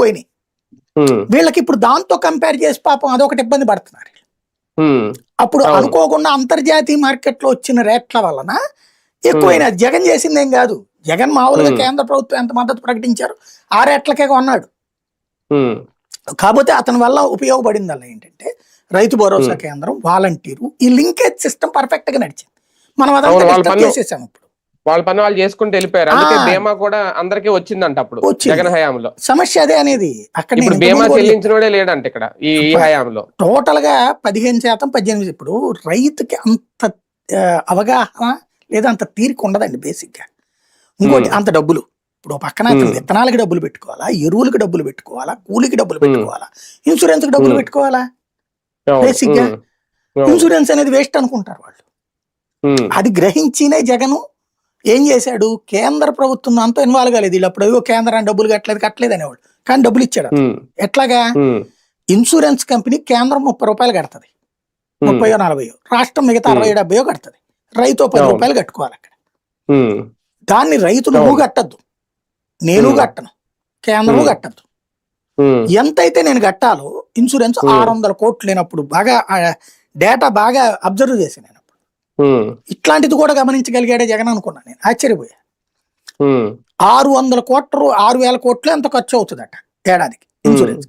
పోయినాయి. వీళ్ళకి ఇప్పుడు దాంతో కంపేర్ చేసి పాపం అదొకటి ఇబ్బంది పడుతున్నారు అప్పుడు. అనుకోకుండా అంతర్జాతీయ మార్కెట్లో వచ్చిన రేట్ల వలన ఎక్కువైనా జగన్ చేసింది ఏం కాదు. జగన్ మామూలుగా. కేంద్ర ప్రభుత్వం ఎంత మద్దతు ప్రకటించారు ఆ రేట్లకే కొన్నాడు. కాకపోతే అతని వల్ల ఉపయోగపడింది అలా ఏంటంటే రైతు భరోసా. కేంద్రం వాలంటీరు ఈ లింకేజ్ సిస్టమ్ పర్ఫెక్ట్గా నడిచింది. మనం అదంతా చేసేసాం ఇప్పుడు. వాళ్ళ పని వాళ్ళు చేసుకుంటూ వెళ్ళిపోయారు. అందుకే. బీమా కూడా అందరికీ వచ్చిందంట అప్పుడు. జగన్ హయాంలో. సమస్య అదే అనేది. అక్కడ ఇప్పుడు బీమా చెల్లించినోడే లేడంట ఇక్కడ ఈ హయాంలో. టోటల్గా పదిహేను శాతం పద్దెనిమిది ఇప్పుడు రైతుకి అంత అవగాహన లేదా అంత తీరిక ఉండదండి బేసిక్గా. ఇంకోటి. అంత డబ్బులు. ఇప్పుడు పక్కన. విత్తనాలకి డబ్బులు పెట్టుకోవాలా? ఎరువులకి డబ్బులు పెట్టుకోవాలా? కూలికి డబ్బులు. పెట్టుకోవాలా? ఇన్సూరెన్స్కి డబ్బులు. పెట్టుకోవాలా? Basic గా. ఇన్సూరెన్స్ అనేది వేస్ట్ అనుకుంటారు వాళ్ళు. అది గ్రహించినే జగను ఏం చేశాడు? కేంద్ర ప్రభుత్వం దాంతో ఇన్వాల్వ్ కాలేదు. వీళ్ళు అప్పుడు కేంద్రాన్ని డబ్బులు కట్టలేదు కట్టలేదు అనేవాళ్ళు. కానీ డబ్బులు ఇచ్చాడు. ఎట్లాగా? ఇన్సూరెన్స్ కంపెనీ కేంద్రం ముప్పై రూపాయలు కడుతుంది. ఉమ్, ముప్పయో నలభయో. రాష్ట్రం మిగతా. అరవై డెబ్బయో కడుతుంది. రైతు పది. రూపాయలు కట్టుకోవాలి అక్కడ. దాన్ని రైతు నువ్వు. కట్టద్దు. నేను. కట్టను. కేంద్రం Hmm. కట్టద్దు. ఎంతైతే నేను కట్టాలో ఇన్సూరెన్స్. ఆరు వందల కోట్లు లేనప్పుడు బాగా డేటా బాగా అబ్జర్వ్ చేశాను నేను. ఇట్లాంటిది కూడా గమనించగలిగాడే జగన్ అనుకున్నాను నేను. ఆశ్చర్యపోయా. ఆరు వందల కోట్లు ఆరు వేల కోట్లు ఎంత ఖర్చు అవుతుందట ఏడాదికి ఇన్సూరెన్స్